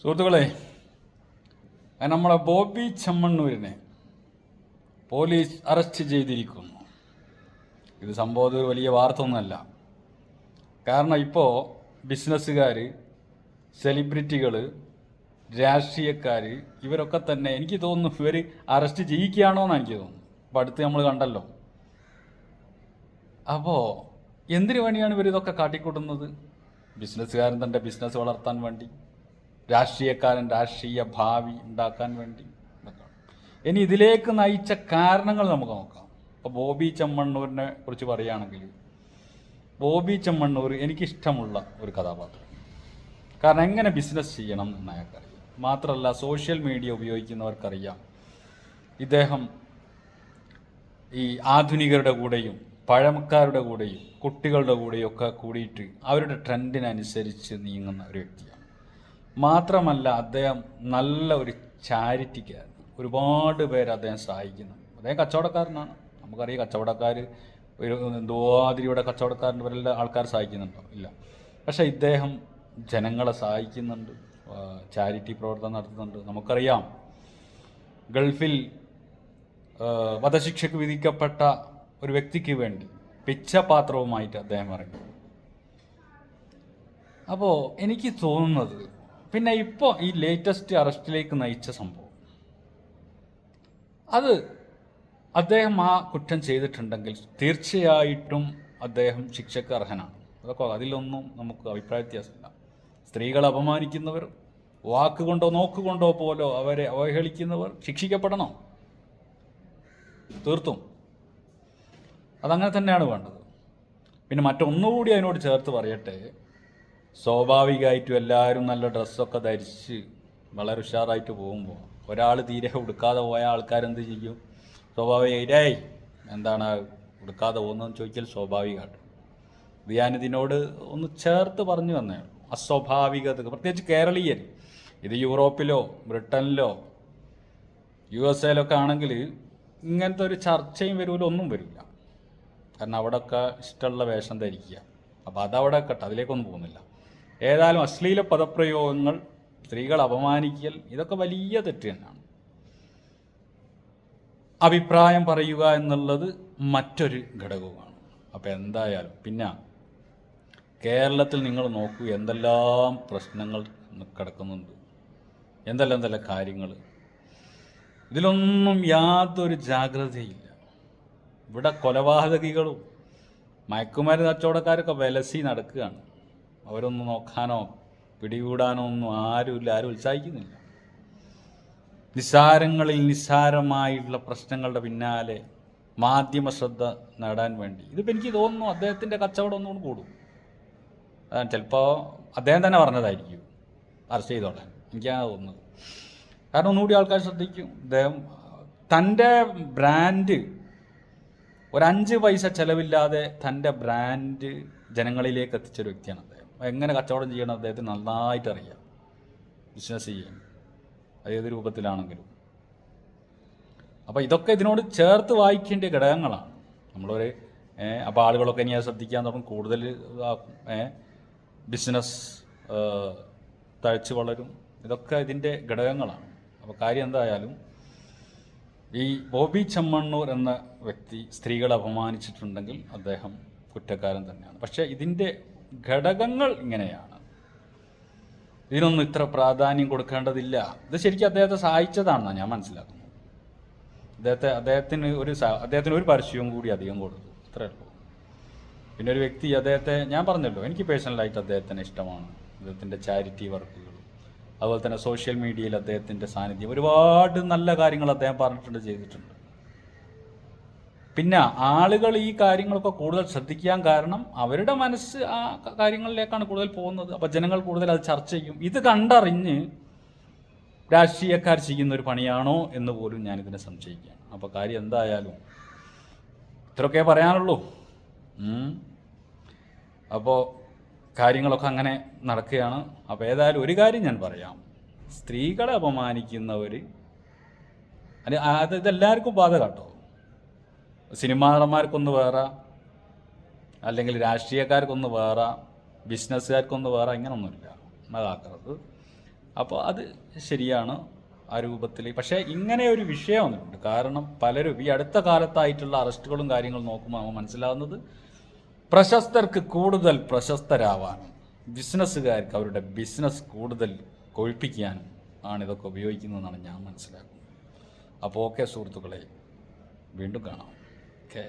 സുഹൃത്തുക്കളെ നമ്മളെ Bobby ചെമ്മണ്ണൂരിനെ police arrest ചെയ്തിരിക്കുന്നു. ഇത് സംഭവം ഒരു വലിയ വാർത്ത ഒന്നുമല്ല. കാരണം ഇപ്പോൾ ബിസിനസ്സുകാർ സെലിബ്രിറ്റികൾ രാഷ്ട്രീയക്കാർ ഇവരൊക്കെ തന്നെ എനിക്ക് തോന്നുന്നു ഇവർ അറസ്റ്റ് ചെയ്യിക്കുകയാണോ എന്ന് എനിക്ക് തോന്നുന്നു. അപ്പോൾ അടുത്ത് നമ്മൾ കണ്ടല്ലോ. അപ്പോൾ എന്തിനു വേണ്ടിയാണ് ഇവർ ഇതൊക്കെ കാട്ടിക്കൂട്ടുന്നത്? ബിസിനസ്സുകാരൻ തന്റെ ബിസിനസ് വളർത്താൻ വേണ്ടി. രാഷ്ട്രീയക്കാരൻ രാഷ്ട്രീയ ഭാവി ഉണ്ടാക്കാൻ വേണ്ടി ഇനി ഇതിലേക്ക് നയിച്ച കാരണങ്ങൾ നമുക്ക് നോക്കാം. ഇപ്പോൾ ബോബി ചെമ്മണ്ണൂരിനെ കുറിച്ച് പറയുകയാണെങ്കിൽ ബോബി ചെമ്മണ്ണൂർ എനിക്കിഷ്ടമുള്ള ഒരു കഥാപാത്രം. കാരണം എങ്ങനെ ബിസിനസ് ചെയ്യണം എന്ന് അയാൾക്കറിയാം. മാത്രമല്ല സോഷ്യൽ മീഡിയ ഉപയോഗിക്കുന്നവർക്കറിയാം. ഇദ്ദേഹം ഈ ആധുനികരുടെ കൂടെയും പഴമക്കാരുടെ കൂടെയും കുട്ടികളുടെ കൂടെയും ഒക്കെ കൂടിയിട്ട് അവരുടെ ട്രെൻഡിനനുസരിച്ച് നീങ്ങുന്ന ഒരു വ്യക്തിയാണ്. മാത്രമല്ല അദ്ദേഹം നല്ല ഒരു ചാരിറ്റിക്കാരൻ ഒരുപാട് പേര് അദ്ദേഹം സഹായിക്കുന്നു. അദ്ദേഹം കച്ചവടക്കാരനാണ്. നമുക്കറിയാം കച്ചവടക്കാർ ഒരു എന്തോതിരിയുടെ കച്ചവടക്കാരന്റെ പേരിൽ ആൾക്കാർ സഹായിക്കുന്നുണ്ടോ? ഇല്ല. പക്ഷേ ഇദ്ദേഹം ജനങ്ങളെ സഹായിക്കുന്നുണ്ട്. ചാരിറ്റി പ്രവർത്തനം നടത്തുന്നുണ്ട്. നമുക്കറിയാം ഗൾഫിൽ വധശിക്ഷയ്ക്ക് വിധിക്കപ്പെട്ട ഒരു വ്യക്തിക്ക് വേണ്ടി പിച്ചപാത്രവുമായിട്ട് അദ്ദേഹം ഇറങ്ങി. അപ്പോൾ എനിക്ക് തോന്നുന്നത് പിന്നെ ഇപ്പോൾ ഈ ലേറ്റസ്റ്റ് അറസ്റ്റിലേക്ക് നയിച്ച സംഭവം. അത് അദ്ദേഹം ആ കുറ്റം ചെയ്തിട്ടുണ്ടെങ്കിൽ തീർച്ചയായിട്ടും അദ്ദേഹം ശിക്ഷയ്ക്ക് അർഹനാണ്. അതൊക്കെ അതിലൊന്നും നമുക്ക് അഭിപ്രായ വ്യത്യാസമില്ല. സ്ത്രീകളെ അപമാനിക്കുന്നവർ വാക്കുകൊണ്ടോ നോക്കുകൊണ്ടോ പോലോ അവരെ അവഹേളിക്കുന്നവർ ശിക്ഷിക്കപ്പെടണം. തീർത്തും. അതങ്ങനെ തന്നെയാണ് വേണ്ടത്. പിന്നെ മറ്റൊന്നുകൂടി അതിനോട് ചേർത്ത് പറയട്ടെ. സ്വാഭാവികമായിട്ടും എല്ലാവരും നല്ല ഡ്രസ്സൊക്കെ ധരിച്ച് വളരെ ഉഷാറായിട്ട് പോകുമ്പോൾ ഒരാൾ തീരെ ഉടുക്കാതെ പോയ ആൾക്കാരെന്ത് ചെയ്യും? സ്വാഭാവികമായിട്ടേ എന്താണ് ഉടുക്കാതെ പോകുന്നതെന്ന് ചോദിച്ചാൽ സ്വാഭാവികമായിട്ട് ഞാനിതിനോട് ഒന്ന് ചേർത്ത് പറഞ്ഞു തന്നേ അസ്വാഭാവികത പ്രത്യേകിച്ച് കേരളീയൻ ഇത് യൂറോപ്പിലോ ബ്രിട്ടനിലോ യു എസ് എയിലൊക്കെ ആണെങ്കിൽ ഇങ്ങനത്തെ ഒരു ചർച്ചയും വരൂല ഒന്നും വരില്ല കാരണം അവിടെയൊക്കെ ഇഷ്ടമുള്ള വേഷം ധരിക്കുക. അപ്പോൾ അതവിടെ കട്ടെ അതിലേക്കൊന്നും പോകുന്നില്ല. ഏതായാലും അശ്ലീല പദപ്രയോഗങ്ങൾ സ്ത്രീകൾ അപമാനിക്കൽ ഇതൊക്കെ വലിയ തെറ്റ് തന്നെയാണ്. അഭിപ്രായം പറയുക എന്നുള്ളത് മറ്റൊരു ഘടകവുമാണ്. അപ്പോൾ എന്തായാലും പിന്നെ കേരളത്തിൽ നിങ്ങൾ നോക്കൂ എന്തെല്ലാം പ്രശ്നങ്ങൾ കിടക്കുന്നുണ്ട് എന്തെല്ലാം എന്തെല്ലാം കാര്യങ്ങൾ. ഇതിലൊന്നും യാതൊരു ജാഗ്രതയില്ല. ഇവിടെ കൊലപാതകികളും മയക്കുമരുന്ന് കച്ചവടക്കാരൊക്കെ വിലസി നടക്കുകയാണ്. അവരൊന്നും നോക്കാനോ പിടികൂടാനോ ഒന്നും ആരുമില്ല ആരും ഉത്സാഹിക്കുന്നില്ല. നിസ്സാരങ്ങളിൽ നിസ്സാരമായിട്ടുള്ള പ്രശ്നങ്ങളുടെ പിന്നാലെ മാധ്യമ ശ്രദ്ധ നേടാൻ വേണ്ടി. ഇതിപ്പോൾ എനിക്ക് തോന്നുന്നു അദ്ദേഹത്തിന്റെ കച്ചവടം ഒന്നുകൂടി കൂടും. ചിലപ്പോൾ അദ്ദേഹം തന്നെ പറഞ്ഞതായിരിക്കും. അറസ്റ്റ് ചെയ്തോളാൻ എനിക്കാണ് തോന്നുന്നത്. കാരണം ഒന്നുകൂടി ആൾക്കാർ ശ്രദ്ധിക്കും. അദ്ദേഹം തന്റെ ബ്രാൻഡ് ഒരഞ്ച് പൈസ ചിലവില്ലാതെ തന്റെ ബ്രാൻഡ് ജനങ്ങളിലേക്ക് എത്തിച്ചൊരു വ്യക്തിയാണ് എങ്ങനെ കച്ചവടം ചെയ്യണം അദ്ദേഹത്തിന് നന്നായിട്ട് അറിയാം ബിസിനസ് ചെയ്യാൻ. അത് ഏത് രൂപത്തിലാണെങ്കിലും. അപ്പോൾ ഇതൊക്കെ ഇതിനോട് ചേർത്ത് വായിക്കേണ്ട ഘടകങ്ങളാണ്. നമ്മളൊരു അപ്പോൾ ആളുകളൊക്കെ ഇനി അത് ശ്രദ്ധിക്കാൻ തുടങ്ങും. കൂടുതൽ ബിസിനസ് തഴച്ചു വളരും. ഇതൊക്കെ ഇതിന്റെ ഘടകങ്ങളാണ്. അപ്പോൾ കാര്യം എന്തായാലും ഈ ബോബി ചെമ്മണ്ണൂർ എന്ന വ്യക്തി സ്ത്രീകളെ അപമാനിച്ചിട്ടുണ്ടെങ്കിൽ അദ്ദേഹം കുറ്റക്കാരൻ തന്നെയാണ്. പക്ഷേ ഇതിന്റെ ഘടകങ്ങൾ ഇങ്ങനെയാണ്. ഇതിനൊന്നും ഇത്ര പ്രാധാന്യം കൊടുക്കേണ്ടതില്ല. ഇത് ശരിക്കും അദ്ദേഹത്തെ സഹായിച്ചതാണെന്നാണ് ഞാൻ മനസ്സിലാക്കുന്നത്. അദ്ദേഹത്തെ അദ്ദേഹത്തിന് ഒരു അദ്ദേഹത്തിന് ഒരു പരസ്യവും കൂടി അധികം കൊടുത്തു. അത്രേ ഉള്ളൂ. പിന്നെ ഒരു വ്യക്തി അദ്ദേഹത്തെ ഞാൻ പറഞ്ഞല്ലോ എനിക്ക് പേഴ്സണലായിട്ട് അദ്ദേഹത്തിന് ഇഷ്ടമാണ്. അദ്ദേഹത്തിന്റെ ചാരിറ്റി വർക്കുകൾ അതുപോലെ തന്നെ സോഷ്യൽ മീഡിയയിൽ അദ്ദേഹത്തിന്റെ സാന്നിധ്യം. ഒരുപാട് നല്ല കാര്യങ്ങൾ അദ്ദേഹം പറഞ്ഞിട്ടുണ്ട് ചെയ്തിട്ടുണ്ട്. പിന്നെ ആളുകൾ ഈ കാര്യങ്ങളൊക്കെ കൂടുതൽ ശ്രദ്ധിക്കാൻ കാരണം അവരുടെ മനസ്സ് ആ കാര്യങ്ങളിലേക്കാണ് കൂടുതൽ പോകുന്നത്. അപ്പോൾ ജനങ്ങൾ കൂടുതൽ അത് ചർച്ച ചെയ്യും. ഇത് കണ്ടറിഞ്ഞ് രാഷ്ട്രീയക്കാർ ചെയ്യുന്ന ഒരു പണിയാണോ എന്ന് പോലും ഞാനിതിനെ സംശയിക്കുകയാണ്. അപ്പോൾ കാര്യം എന്തായാലും ഇത്രയൊക്കെ പറയാനുള്ളൂ. അപ്പോൾ കാര്യങ്ങളൊക്കെ അങ്ങനെ നടക്കുകയാണ്. അപ്പോൾ ഏതായാലും ഒരു കാര്യം ഞാൻ പറയാം. സ്ത്രീകളെ അപമാനിക്കുന്നവർ അത് അത് ഇതെല്ലാവർക്കും ബാധ കേട്ടോ. സിനിമാ നടന്മാർക്കൊന്ന് വേറെ അല്ലെങ്കിൽ രാഷ്ട്രീയക്കാർക്കൊന്ന് വേറെ ബിസിനസ്സുകാർക്കൊന്ന് വേറെ ഇങ്ങനൊന്നുമില്ല. അതാക്കരുത് അപ്പോൾ അത് ശരിയാണ് ആ രൂപത്തിൽ. പക്ഷേ ഇങ്ങനെ ഒരു വിഷയം വന്നിട്ടുണ്ട്. കാരണം പലരും ഈ അടുത്ത കാലത്തായിട്ടുള്ള അറസ്റ്റുകളും കാര്യങ്ങളും നോക്കുമ്പോൾ നമ്മൾ മനസ്സിലാവുന്നത് പ്രശസ്തർക്ക് കൂടുതൽ പ്രശസ്തരാവാനും ബിസിനസ്സുകാർക്ക് അവരുടെ ബിസിനസ് കൂടുതൽ കൊഴിപ്പിക്കാനും ആണ് ഇതൊക്കെ ഉപയോഗിക്കുന്നതെന്നാണ് ഞാൻ മനസ്സിലാക്കുന്നത്. അപ്പോൾ ഓക്കെ സുഹൃത്തുക്കളെ വീണ്ടും കാണാം. ഓക്കെ